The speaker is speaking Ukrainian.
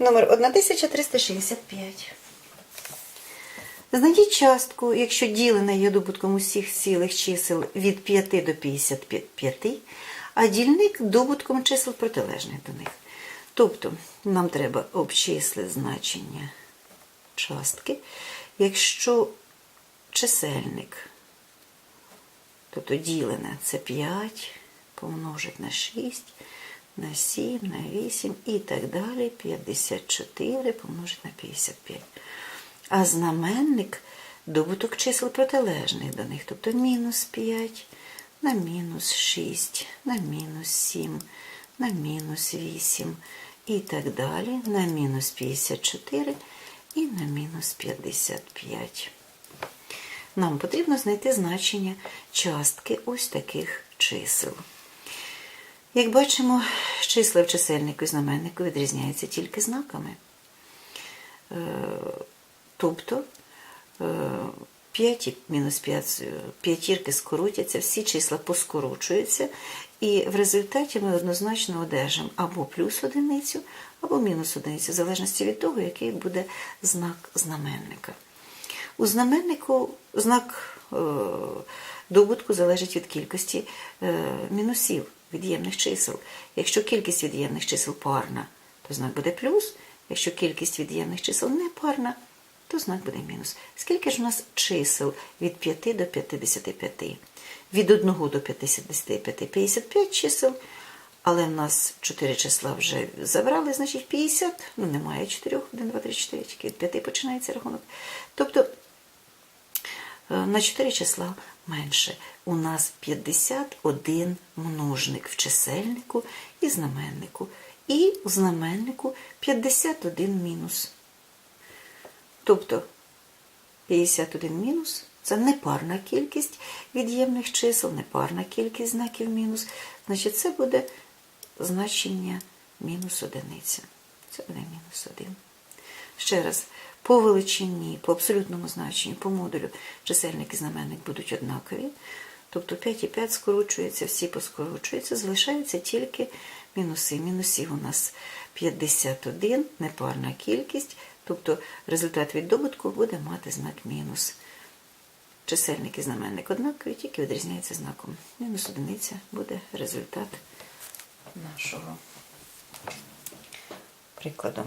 Номер 1365. Знайдіть частку, якщо ділене є добутком усіх цілих чисел від 5 до 55, а дільник добутком чисел протилежних до них. Тобто нам треба обчислити значення частки, якщо чисельник, тобто ділене це 5 помножить на 6, на 7, на 8 і так далі. 54 помножить на 55. А знаменник добуток чисел протилежних до них, тобто мінус 5 на мінус 6, на мінус 7, на мінус 8 і так далі, на мінус 54 і на мінус 55. Нам потрібно знайти значення частки ось таких чисел. Як бачимо, числа в чисельнику і знаменнику відрізняються тільки знаками. Е, Тобто 5 мінус 5, п'ятірки скоротяться, всі числа поскорочуються, і в результаті ми однозначно одержимо або плюс одиницю, або мінус одиницю, в залежності від того, який буде знак знаменника. У знаменнику знак е, добутку залежить від кількості е, мінусів від'ємних чисел. Якщо кількість від'ємних чисел парна, то знак буде плюс. Якщо кількість від'ємних чисел не парна, то знак буде мінус. Скільки ж у нас чисел від 5 до 55? Від 1 до 55 55 чисел, але в нас 4 числа вже забрали, значить 50, ну немає 4, 1, 2, 3, 4, тільки від 5 починається рахунок. Тобто е, на 4 числа менше. У нас 51 множник в чисельнику і знаменнику. І в знаменнику 51 мінус. Тобто 51 мінус це непарна кількість від'ємних чисел, непарна кількість знаків мінус. Значить, це буде значення мінус одиниця. Це буде мінус 1. Ще раз, по величині, по абсолютному значенню, по модулю чисельник і знаменник будуть однакові. Тобто 5 і 5 скорочуються, всі поскорочуються, залишаються тільки мінуси. Мінусів у нас 51, непарна кількість, тобто результат від добутку буде мати знак мінус. Чисельник і знаменник однакові, тільки відрізняється знаком. Мінус одиниця буде результат нашого прикладу.